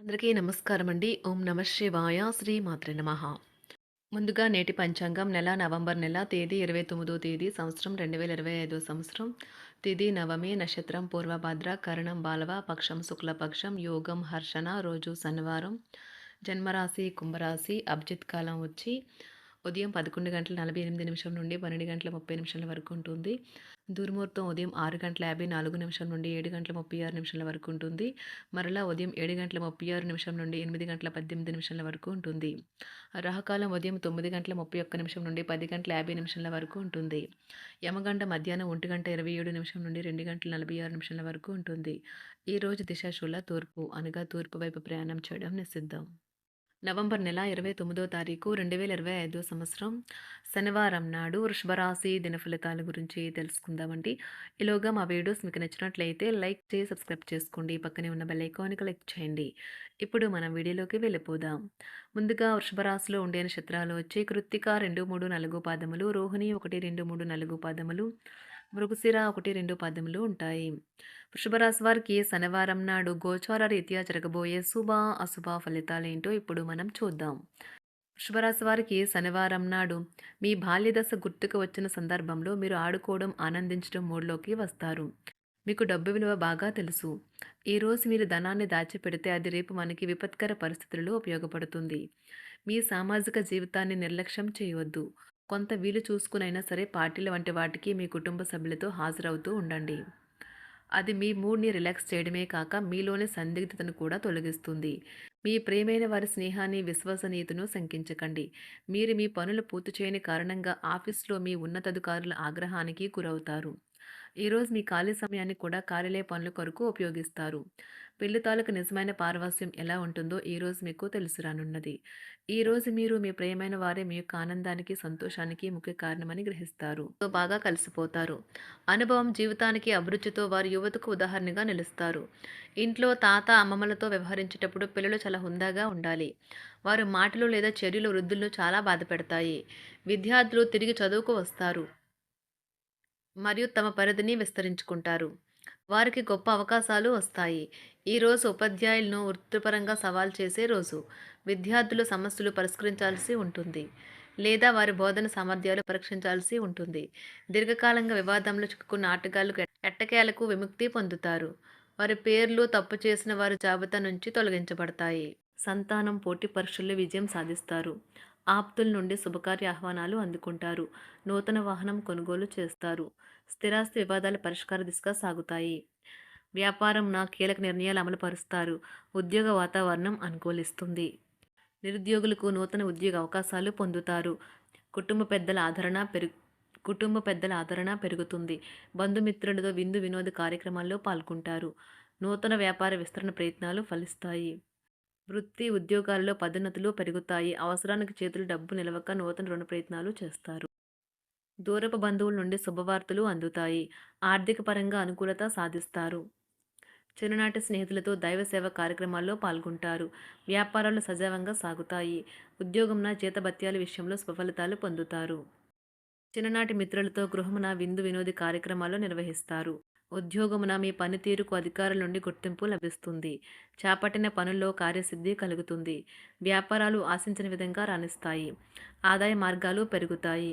అందరికీ నమస్కారం అండి. ఓం నమ శివాయ. శ్రీ మాత్రే నమ. ముందుగా నేటి పంచాంగం నెల నవంబర్ నెల తేదీ ఇరవై తొమ్మిదో తేదీ సంవత్సరం రెండు వేల ఇరవై ఐదో సంవత్సరం. తిథి నవమి నక్షత్రం పూర్వభద్ర కరణం బాలవ పక్షం శుక్లపక్షం యోగం హర్షణ రోజు శనివారం. జన్మరాశి కుంభరాశి అభిజిత్ కాలం వచ్చి ఉదయం పదకొండు గంటల నలభై ఎనిమిది నిమిషం నుండి పన్నెండు గంటల ముప్పై నిమిషాల వరకు ఉంటుంది. దుర్ముహూర్తం ఉదయం ఆరు గంటల యాభై నాలుగు నిమిషం నుండి ఏడు గంటల ముప్పై ఆరు నిమిషాల వరకు ఉంటుంది. మరలా ఉదయం ఏడు గంటల ముప్పై ఆరు నిమిషం నుండి ఎనిమిది గంటల పద్దెనిమిది నిమిషాల వరకు ఉంటుంది. రహకాలం ఉదయం తొమ్మిది గంటల ముప్పై ఒక్క నిమిషం నుండి పది గంటల యాభై నిమిషాల వరకు ఉంటుంది. యమగంట మధ్యాహ్నం ఒంటి గంట ఇరవై ఏడు నిమిషం నుండి రెండు గంటల నలభై ఆరు నిమిషాల వరకు ఉంటుంది. ఈరోజు దిశాశూల తూర్పు అనగా తూర్పు వైపు ప్రయాణం చేయడం నిషిద్ధం. నవంబర్ నెల ఇరవై తొమ్మిదో తారీఖు రెండు వేల ఇరవై ఐదో సంవత్సరం శనివారం నాడు వృషభరాశి దినఫలితాల గురించి తెలుసుకుందామండి. ఈలోగా మా వీడియోస్ మీకు నచ్చినట్లయితే లైక్ చేసి సబ్స్క్రైబ్ చేసుకోండి. పక్కనే ఉన్న బెల్ ఐకాన్ క్లిక్ చేయండి. ఇప్పుడు మనం వీడియోలోకి వెళ్ళిపోదాం. ముందుగా వృషభరాశిలో ఉండే నక్షత్రాలు వచ్చి కృత్తిక రెండు మూడు నాలుగు పాదములు రోహిణి ఒకటి రెండు మూడు నాలుగు పాదములు మృగశిర ఒకటి రెండు పద్యములు ఉంటాయి. వృషభరాశి వారికి శనివారం నాడు గోచార రీత్యా జరగబోయే శుభ అశుభ ఫలితాలేంటో ఇప్పుడు మనం చూద్దాం. వృషభరాశి వారికి శనివారం నాడు మీ బాల్యదశ గుర్తుకు వచ్చిన సందర్భంలో మీరు ఆడుకోవడం ఆనందించడం మూడ్లోకి వస్తారు. మీకు డబ్బు విలువ బాగా తెలుసు. ఈరోజు మీరు ధనాన్ని దాచిపెడితే అది రేపు మనకి విపత్కర పరిస్థితుల్లో ఉపయోగపడుతుంది. మీ సామాజిక జీవితాన్ని నిర్లక్ష్యం చేయవద్దు. కొంత వీలు చూసుకునైనా సరే పార్టీల వంటి వాటికి మీ కుటుంబ సభ్యులతో హాజరవుతూ ఉండండి. అది మీ మూడ్ని రిలాక్స్ చేయడమే కాక మీలోని సందిగ్ధతను కూడా తొలగిస్తుంది. మీ ప్రేమైన వారి స్నేహాన్ని విశ్వసనీయతను శంకించకండి. మీరు మీ పనులు పూర్తి చేయని కారణంగా ఆఫీస్లో మీ ఉన్నతాధికారుల ఆగ్రహానికి గురవుతారు. ఈరోజు మీ ఖాళీ సమయాన్ని కూడా కార్యాలయ పనుల కొరకు ఉపయోగిస్తారు. పెళ్ళి తాలూకు నిజమైన పారవాస్యం ఎలా ఉంటుందో ఈరోజు మీకు తెలుసు రానున్నది. ఈరోజు మీరు మీ ప్రియమైన వారే మీ యొక్క ఆనందానికి సంతోషానికి ముఖ్య కారణమని గ్రహిస్తారు. బాగా కలిసిపోతారు. అనుభవం జీవితానికి అభిరుచితో వారి యువతకు ఉదాహరణగా నిలుస్తారు. ఇంట్లో తాత అమ్మమ్మలతో వ్యవహరించేటప్పుడు పిల్లలు చాలా హుందాగా ఉండాలి. వారు మాటలు లేదా చర్యలు వృద్ధులను చాలా బాధ పెడతాయి విద్యార్థులు తిరిగి చదువుకు వస్తారు. మరియు తమ పరిధిని విస్తరించుకుంటారు. వారికి గొప్ప అవకాశాలు వస్తాయి. ఈరోజు ఉపాధ్యాయులను వృత్తిపరంగా సవాల్ చేసే రోజు. విద్యార్థులు సమస్యలు పరిష్కరించాల్సి ఉంటుంది. లేదా వారి బోధన సామర్థ్యాలు పరీక్షించాల్సి ఉంటుంది. దీర్ఘకాలంగా వివాదంలో చిక్కుకున్న ఆటగాళ్ళు ఎట్టకేలకు విముక్తి పొందుతారు. వారి పేర్లు తప్పు చేసిన వారి జాబితా నుంచి తొలగించబడతాయి. సంతానం పోటీ పరీక్షల్లో విజయం సాధిస్తారు. ఆప్తుల నుండి శుభకార్య ఆహ్వానాలు అందుకుంటారు. నూతన వాహనం కొనుగోలు చేస్తారు. స్థిరాస్తి వివాదాల పరిష్కార దిశగా సాగుతాయి. వ్యాపారం నా కీలక నిర్ణయాలు అమలుపరుస్తారు ఉద్యోగ వాతావరణం అనుకూలిస్తుంది. నిరుద్యోగులకు నూతన ఉద్యోగ అవకాశాలు పొందుతారు. కుటుంబ పెద్దల ఆదరణ పెరుగు కుటుంబ పెద్దల ఆదరణ పెరుగుతుంది. బంధుమిత్రులతో విందు వినోద కార్యక్రమాల్లో పాల్గొంటారు. నూతన వ్యాపార విస్తరణ ప్రయత్నాలు ఫలిస్తాయి. వృత్తి ఉద్యోగాల్లో పదోన్నతులు పెరుగుతాయి. అవసరానికి చేతులు డబ్బు నిలవక నూతన రుణ ప్రయత్నాలు చేస్తారు. దూరపు బంధువుల నుండి శుభవార్తలు అందుతాయి. ఆర్థిక పరంగా అనుకూలత సాధిస్తారు. చిన్ననాటి స్నేహితులతో దైవ సేవ కార్యక్రమాల్లో పాల్గొంటారు. వ్యాపారాలు సజావంగా సాగుతాయి. ఉద్యోగంన జీతభత్యాల విషయంలో స్వఫలితాలు పొందుతారు. చిన్ననాటి మిత్రులతో గృహమున విందు వినోది కార్యక్రమాలు నిర్వహిస్తారు. ఉద్యోగమున మీ పనితీరుకు అధికారుల నుండి గుర్తింపు లభిస్తుంది. చేపట్టిన పనుల్లో కార్యసిద్ధి కలుగుతుంది. వ్యాపారాలు ఆశించిన విధంగా రాణిస్తాయి. ఆదాయ మార్గాలు పెరుగుతాయి.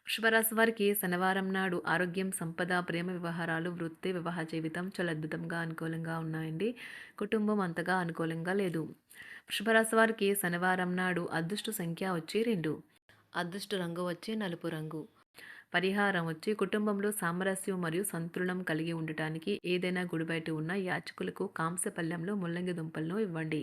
వృషభరాశి వారికి శనివారం నాడు ఆరోగ్యం, సంపద, ప్రేమ వ్యవహారాలు, వృత్తి, వివాహ జీవితం చాలా అద్భుతంగా అనుకూలంగా ఉన్నాయండి. కుటుంబం అంతగా అనుకూలంగా లేదు. వృషభరాశి వారికి శనివారం నాడు అదృష్ట సంఖ్య వచ్చి రెండు అదృష్ట రంగు వచ్చి నలుపు రంగు. పరిహారం వచ్చి కుటుంబంలో సామరస్యం మరియు సంతులనం కలిగి ఉండటానికి ఏదైనా గుడి బయట ఉన్న యాచకులకు కాంస్య పళ్ళెంలో ముల్లంగి దుంపలను ఇవ్వండి.